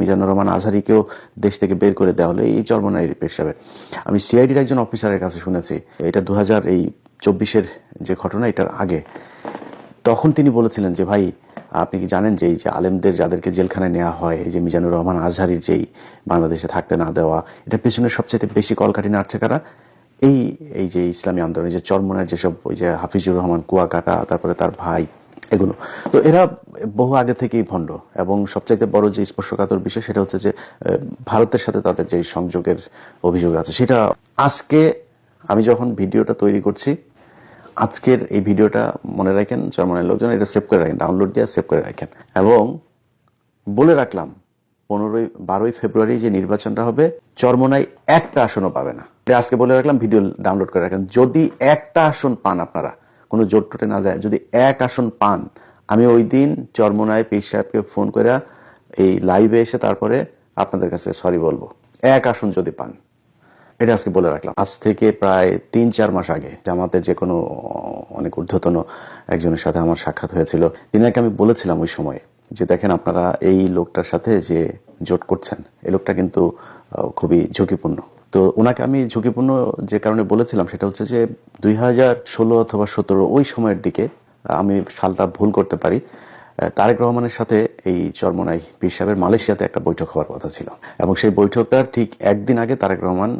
মিজানুর রহমান আজহারিকেও দেশ থেকে বের করে দেওয়া হলো। এই চর্মনাই পেশাবে। আমি সিআইডির একজন অফিসারের কাছে শুনেছি, এটা দু এই চব্বিশের যে ঘটনা, এটার আগে। তখন তিনি বলেছিলেন যে, ভাই, আপনি কি জানেন যে এই যে আলেমদের যাদেরকে জেলখানায় নেওয়া হয়, এই যে মিজানুর রহমান আজহারির যেই বাংলাদেশে থাকতে না দেওয়া এটা পেছনে সবচেয়ে বেশি কলকাঠি নাড়ছে কারা? এই এই যে ইসলামী আন্দোলন, এই যে চরমনের যেসব ওই যে হাফিজুর রহমান কুয়াকাটা, তারপরে তার ভাই এগুলো। তো এরা বহু আগে থেকেই ভণ্ড, এবং সবচাইতে বড় যে স্পর্শকাতর বিষয় সেটা হচ্ছে যে ভারতের সাথে তাদের যে সংযোগের অভিযোগ আছে, সেটা আজকে আমি যখন ভিডিওটা তৈরি করছি, আজকের এই ভিডিওটা মনে রাখেন চরমনের লোকজন, এটা সেভ করে রাখেন, ডাউনলোড দিয়ে সেভ করে রাখেন। এবং বলে রাখলাম, পনেরোই, বারোই ফেব্রুয়ারি যে নির্বাচনটা হবে চরমনাই একটা আসনও পাবে না। আজকে বলে রাখলাম, ভিডিও ডাউনলোড করে রাখেন। যদি একটা আসন পান আপনারা কোনো জোট টোটে না যায়। যদি এক আসন পান, আমি ওই দিন চরমনায় পীর সাহেবকে ফোন করে এই লাইভে এসে তারপরে আপনাদের কাছে সরি বলব। এক আসন যদি পান। এটা আজকে বলে রাখলাম। আজ থেকে প্রায় তিন চার মাস আগে জামাতের যে কোনো, অনেক ঊর্ধ্বতন একজনের সাথে আমার সাক্ষাৎ হয়েছিল, তিনাকে আমি বলেছিলাম ওই সময় যে, দেখেন আপনারা এই লোকটার সাথে যে জোট করছেন এই লোকটা কিন্তু খুবই ঝুঁকিপূর্ণ। তো ওনাকে আমি ঝুঁকিপূর্ণ যে কারণে বলেছিলাম সেটা হচ্ছে যে দুই হাজার ষোলো অথবা সতেরো ওই সময়ের দিকে, আমি সালটা ভুল করতে পারি, তারেক রহমানের সাথে এই চরমনাই পীর সাহেবের মালয়েশিয়াতে একটা বৈঠক হওয়ার কথা ছিল। এবং সেই বৈঠকটার ঠিক একদিন আগে তারেক রহমান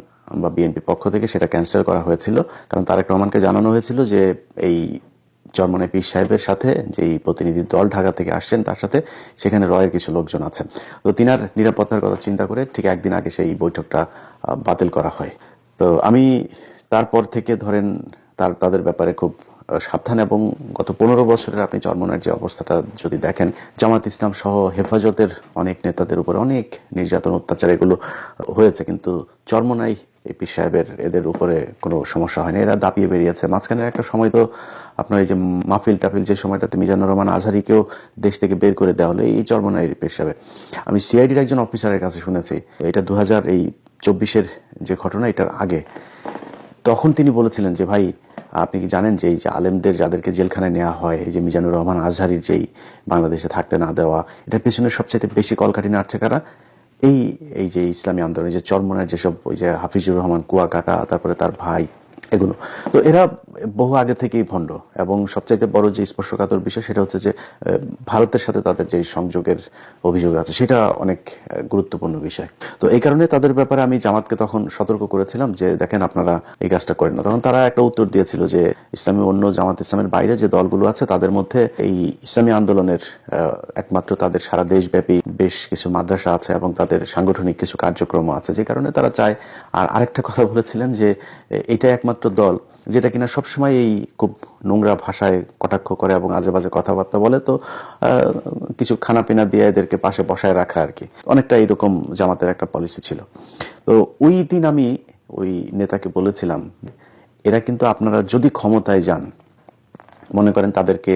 বা বিএনপির পক্ষ থেকে সেটা ক্যান্সেল করা হয়েছিল। কারণ তারেক রহমানকে জানানো হয়েছিল যে এই চরমনাই পীর সাহেবের সাথে যেই প্রতিনিধি দল ঢাকা থেকে আসছেন, তার সাথে সেখানে রয়ের কিছু লোকজন আছেন। তো তিনার নিরাপত্তার কথা চিন্তা করে ঠিক একদিন আগে সেই বৈঠকটা বাতিল করা হয়। তো আমি তারপর থেকে ধরেন তার, তাদের ব্যাপারে খুব সাবধান এবং গত পনেরো বছরের আপনি চরমনের যে অবস্থাটা যদি দেখেন, জামাত ইসলাম সহ হেফাজতের অনেক নেতাদের উপর অনেক নির্যাতন, অত্যাচার এগুলো হয়েছে। কিন্তু চরমনাই এই পীর সাহেবের এদের উপরে কোনো সমস্যা হয়নি। এরা দাপিয়ে বেরিয়েছে। মাঝখানের একটা সময় তো আপনার এই যে মাহফিল টাফিল যে সময়টাতে মিজানুর রহমান আজহারিকেও দেশ থেকে বের করে দেওয়া হলো, এই চরমনাই পীর সাহেবের। আমি সিআইডির একজন অফিসারের কাছে শুনেছি। এটা দু হাজার এই চব্বিশের যে ঘটনা, এটার আগে। তখন তিনি বলেছিলেন যে, ভাই, আপনি কি জানেন যে এই যে আলেমদের যাদেরকে জেলখানায় নেওয়া হয়, এই যে মিজানুর রহমান আজহারির যেই বাংলাদেশে থাকতে না দেওয়া, এটার পেছনে সবচেয়ে বেশি কলকাঠি নাড়ছে কারা? এই এই যে ইসলামী আন্দোলন যে চরমনের যেসব ওই যে হাফিজুর রহমান কুয়াকাটা, তারপরে তার ভাই এগুলো। তো এরা বহু আগে থেকেই ভণ্ড এবং সবচাইতে বড় যে স্পর্শকাতর বিষয় সেটা হচ্ছে যে ভারতের সাথে তাদের যে সংযোগের অভিযোগ আছে, সেটা অনেক গুরুত্বপূর্ণ বিষয়। তো এই কারণে তাদের ব্যাপারে আমি জামাতকে তখন সতর্ক করেছিলাম যে, দেখেন আপনারা এই কাজটা করেন না। তখন তারা একটা উত্তর দিয়েছিল যে, ইসলামী অন্য জামাত ইসলামের বাইরে যে দলগুলো আছে, তাদের মধ্যে এই ইসলামী আন্দোলনের একমাত্র তাদের সারা দেশব্যাপী বেশ কিছু মাদ্রাসা আছে এবং তাদের সাংগঠনিক কিছু কার্যক্রম আছে, যে কারণে তারা চায়। আর আরেকটা কথা বলেছিলেন যে এটা এইটা একমাত্র দল, যেটা কিনা সবসময় এই খুব নোংরা ভাষায় কটাক্ষ করে এবং আজে বাজে কথাবার্তা বলে, তো কিছু খানাপিনা দিয়ে এদেরকে পাশে বসায় রাখা আর কি। অনেকটা এরকম জামাতের একটা পলিসি ছিল। তো ওই দিন আমি ওই নেতাকে বলেছিলাম, এরা কিন্তু আপনারা যদি ক্ষমতায় যান, মনে করেন তাদেরকে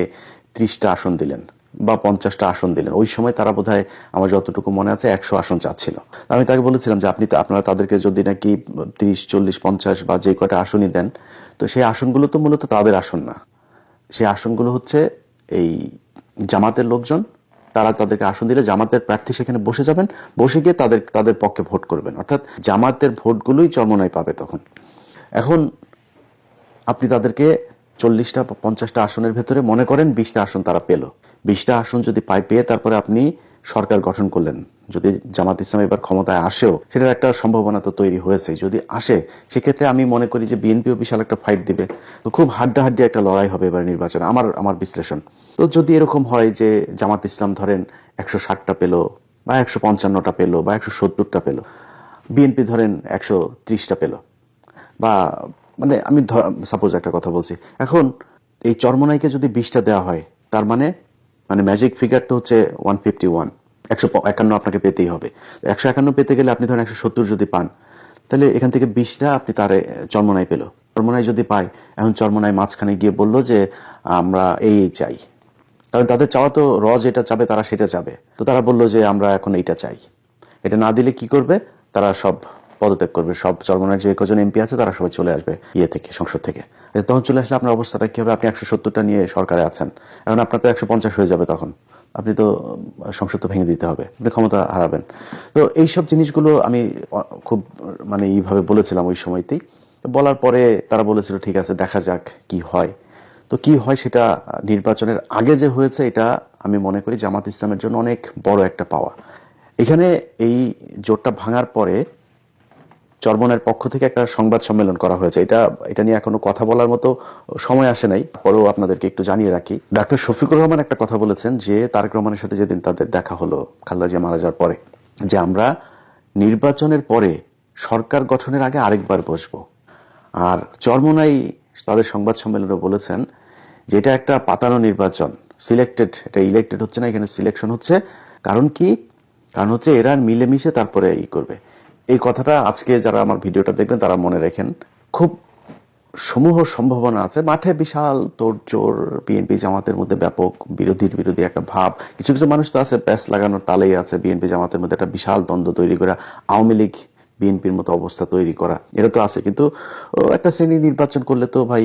ত্রিশটা আসন দিলেন। বা পঞ্চাশটা আসন দিলেন। ওই সময় তারা বোধহয় আমার যতটুকু মনে আছে একশো আসন চাচ্ছিল। আমি তাকে বলেছিলাম যে আপনি আপনারা তাদেরকে যদি নাকি ত্রিশ, চল্লিশ, পঞ্চাশ বা যে কটা আসনই দেন, তো সেই আসনগুলো তো মূলত তাদের আসন না। সেই আসনগুলো হচ্ছে এই জামাতের লোকজন। তারা তাদেরকে আসন দিলে জামাতের প্রার্থী সেখানে বসে যাবেন, বসে গিয়ে তাদের তাদের পক্ষে ভোট করবেন। অর্থাৎ জামাতের ভোটগুলোই চরমনায় পাবে তখন। এখন আপনি তাদেরকে চল্লিশটা বা পঞ্চাশটা আসনের ভেতরে মনে করেন বিশটা আসন তারা পেল। বিশটা আসন যদি পায়, পেয়ে তারপরে আপনি সরকার গঠন করলেন। যদি জামাত ইসলাম এবার ক্ষমতায় আসেও, সেটার একটা সম্ভাবনা তো তৈরি হয়েছে। যদি আসে, সেক্ষেত্রে আমি মনে করি যে বিএনপিও বিশাল একটা ফাইট দিবে। তো খুব হাড্ডাহাড্ডি একটা লড়াই হবে এবার নির্বাচনে, আমার আমার বিশ্লেষণ। তো যদি এরকম হয় যে জামাত ইসলাম ধরেন একশো ষাটটা পেল, বা একশো পঞ্চান্নটা পেল, বা একশো সত্তরটা পেল, বিএনপি ধরেন একশো ত্রিশটা পেল, বা মানে আমি সাপোজ একটা কথা বলছি। এখন এই চর্মনাইকে যদি বিশটা দেওয়া হয়, তার মানে মানে ম্যাজিক ফিগার তো হচ্ছে ওয়ান ফিফটি ওয়ান একশো একান্ন আপনাকে পেতেই হবে। একশো একান্ন পেতে গেলে আপনি ধরেন একশো সত্তর যদি পান, তাহলে এখান থেকে বিশটা আপনি তার চর্মনাই পেল। চর্মনাই যদি পায়, এখন চর্মনাই মাঝখানে গিয়ে বলল যে, আমরা এই এই চাই। কারণ তাদের চাওয়া তো র যেটা চাবে, তারা সেটা চাবে। তো তারা বলল যে, আমরা এখন এইটা চাই। এটা না দিলে কি করবে? তারা সব পদত্যাগ করবে। সব চরমনার যে কজন এমপি আছে, তারা সবাই চলে আসবে ইয়ে থেকে, সংসদ থেকে। তখন চলে আসলে আপনার অবস্থাটা কি হবে? আপনি একশো সত্তরটা নিয়ে সরকারে আছেন। এখন আপনার তো একশো পঞ্চাশ হয়ে যাবে তখন। আপনি তো সংসদ তো ভেঙে দিতে হবে। আপনি ক্ষমতা হারাবেন। তো এইসব জিনিসগুলো আমি খুব মানে এইভাবে বলেছিলাম ওই সময়তেই। বলার পরে তারা বলেছিল, ঠিক আছে, দেখা যাক কি হয়। তো কি হয় সেটা, নির্বাচনের আগে যে হয়েছে, এটা আমি মনে করি জামাত ইসলামের জন্য অনেক বড় একটা পাওয়া। এখানে এই জোটটা ভাঙার পরে চরমনের পক্ষ থেকে একটা সংবাদ সম্মেলন করা হয়েছে। এটা এটা নিয়ে এখনও কথা বলার মতো সময় আসে নাই। পরেও আপনাদেরকে একটু জানিয়ে রাখি। ডাক্তার শফিকুর রহমান একটা কথা বলেছেন যে, তারেক রহমানের সাথে যেদিন তাদের দেখা হলো, খালেদা জিয়া মারা যাওয়ার পরে, যে আমরা নির্বাচনের পরে সরকার গঠনের আগে আরেকবার বসবো। আর চরমনাই তাদের সংবাদ সম্মেলনে বলেছেন যে, এটা একটা পাতানো নির্বাচন। সিলেক্টেড, এটা ইলেক্টেড হচ্ছে না, এখানে সিলেকশন হচ্ছে। কারণ কি? কারণ হচ্ছে এরা মিলেমিশে তারপরে ই করবে। এই কথাটা আজকে যারা আমার ভিডিওটা দেখবেন, তারা মনে রাখেন। খুব সমূহ সম্ভাবনা আছে। মাঠে বিশাল তোড়জোড় বিএনপি জামাতের মধ্যে ব্যাপক বিরোধীর বিরোধী একটা ভাব। কিছু কিছু মানুষ তো আছে প্যাস লাগানোর তালেই আছে বিএনপি জামাতের মধ্যে একটা বিশাল দ্বন্দ্ব তৈরি করা, আওয়ামী লীগ বিএনপির মতো অবস্থা তৈরি করা। এটা তো আছে। কিন্তু একটা শ্রেণি নির্বাচন করলে তো ভাই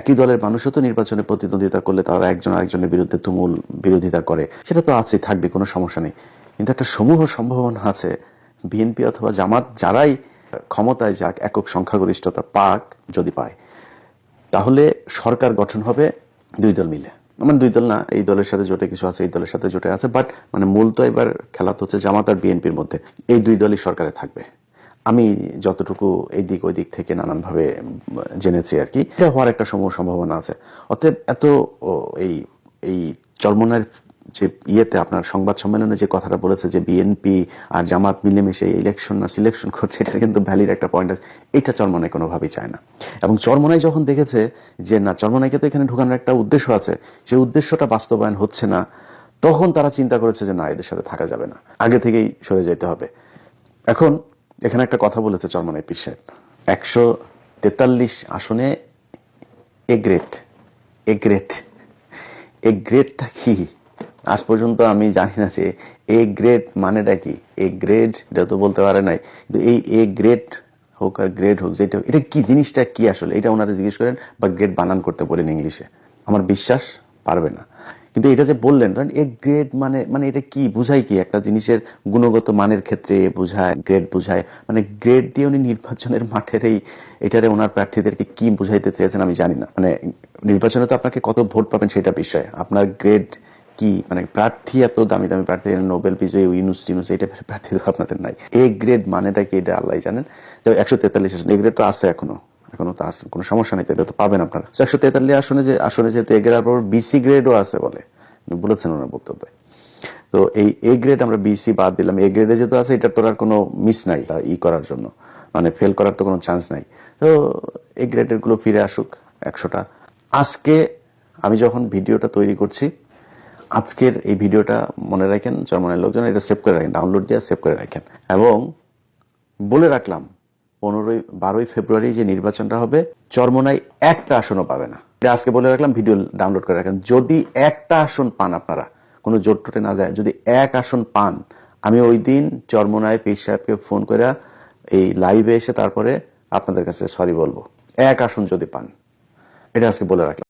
একই দলের মানুষও তো নির্বাচনে প্রতিদ্বন্দ্বিতা করলে তারা একজন আরেকজনের বিরুদ্ধে তুমুল বিরোধিতা করে। সেটা তো আছে থাকবে, কোনো সমস্যা নেই। কিন্তু একটা সমূহ সম্ভাবনা আছে বিএনপি অথবা জামাত যারাই ক্ষমতায় যাক, একক সংখ্যাগরিষ্ঠতা পাক, যদি পায়, তাহলে সরকার গঠন হবে দুই দল মিলে। মানে দুই দল না, এই দলের সাথে জোটে কিছু আছে, এই দলের সাথে জোটে আছে বাট মানে মূল তো এবার খেলা তো হচ্ছে জামাত আর বিএনপির মধ্যে। এই দুই দলই সরকারে থাকবে। আমি যতটুকু এই দিক ওই দিক থেকে নানানভাবে জেনেছি আর কি। হওয়ার একটা সম্ভাবনা আছে। অতএব এত এই এই চরমনার যে ইয়েতে আপনার সংবাদ সম্মেলনে যে কথাটা বলেছে যে বিএনপি আর জামাত মিলেমিশে ইলেকশন না সিলেকশন করছে এটা কিন্তু ভ্যালির একটা পয়েন্ট আছে। এটা চরমনাই কোনোভাবেই চায় না। এবং চরমনাই যখন দেখেছে যে না, চরমনাইকে তো এখানে ঢুকানোর একটা উদ্দেশ্য আছে সেই উদ্দেশ্যটা বাস্তবায়ন হচ্ছে না, তখন তারা চিন্তা করেছে যে না, এদের সাথে থাকা যাবে না। আগে থেকেই সরে যেতে হবে। এখন এখানে একটা কথা বলেছে চরমনাই পীর সাহেব। একশো তেতাল্লিশ আসনে A grade A grade A গ্রেডটা কি? আজ পর্যন্ত আমি জানি না যে এ গ্রেড মানেটা কি? এ গ্রেড এটা তো বলতে পারে নাই। কিন্তু এই এ গ্রেড হোক আর গ্রেড হোক, যেটা এটা কি জিনিসটা কি আসলে? এটা ওনারা জিজ্ঞেস করেন, বা গ্রেড বানান করতে বলেন ইংলিশে। আমার বিশ্বাস পারবে না। কিন্তু এটা যে বললেন, ধরেন এ গ্রেড মানে মানে এটা কি? বুঝায় কি? একটা জিনিসের গুণগত মানের ক্ষেত্রে বোঝায় গ্রেড বুঝায়। মানে গ্রেড দিয়ে উনি নির্বাচনের মাঠের এই, এটারে ওনার প্রার্থীদেরকে কি বুঝাইতে চেয়েছেন আমি জানি না। মানে নির্বাচনে তো আপনাকে কত ভোট পাবেন সেটা বিষয়। আপনার গ্রেড কি মানে প্রার্থী এত দামি দামি প্রার্থী নোবেল বিজয়ী ইউনুস টিনুস টাইপের প্রার্থী তো আপনাদের নাই। এ গ্রেড মানেটা কি এটা আল্লাহ জানেন? যে একশো তেতাল্লিশ আসন। এ গ্রেড তো আছে এখনও এখনও তো আছে, কোনো সমস্যা নেই তো, এটা তো পাবেন আপনারা। একশো তেতাল্লিশ আসনে যে, আসনে যেহেতু এ গ্রেড পর বিসি গ্রেডও আছে বলে বলেছেন ওনার বক্তব্যে। তো এই এ গ্রেড আমরা বিসি বাদ দিলাম। এ গ্রেডে যেহেতু আছে এটা তোর আর কোনো মিস নাই তা ই করার জন্য। মানে ফেল করার তো কোনো চান্স নাই। তো এ গ্রেডেরগুলো ফিরে আসুক, একশোটা। আজকে আমি যখন ভিডিওটা তৈরি করছি আজকের এই ভিডিওটা মনে রাখেন চরমনের লোকজন, এটা সেভ করে রাখেন ডাউনলোড দিয়ে সেভ করে রাখেন। এবং বলে রাখলাম, পনেরোই, বারোই ফেব্রুয়ারি যে নির্বাচনটা হবে চরমনাই একটা আসনও পাবে না। এটা আজকে বলে রাখলাম, ভিডিও ডাউনলোড করে রাখেন। যদি একটা আসন পান আপনারা, কোনো জোট টোটে না যায়, যদি এক আসন পান, আমি ওই দিন চরমনায় পীর সাহেবকে ফোন করে এই লাইভে এসে তারপরে আপনাদের কাছে সরি বলব। এক আসন যদি পান, এটা আজকে বলে রাখলাম।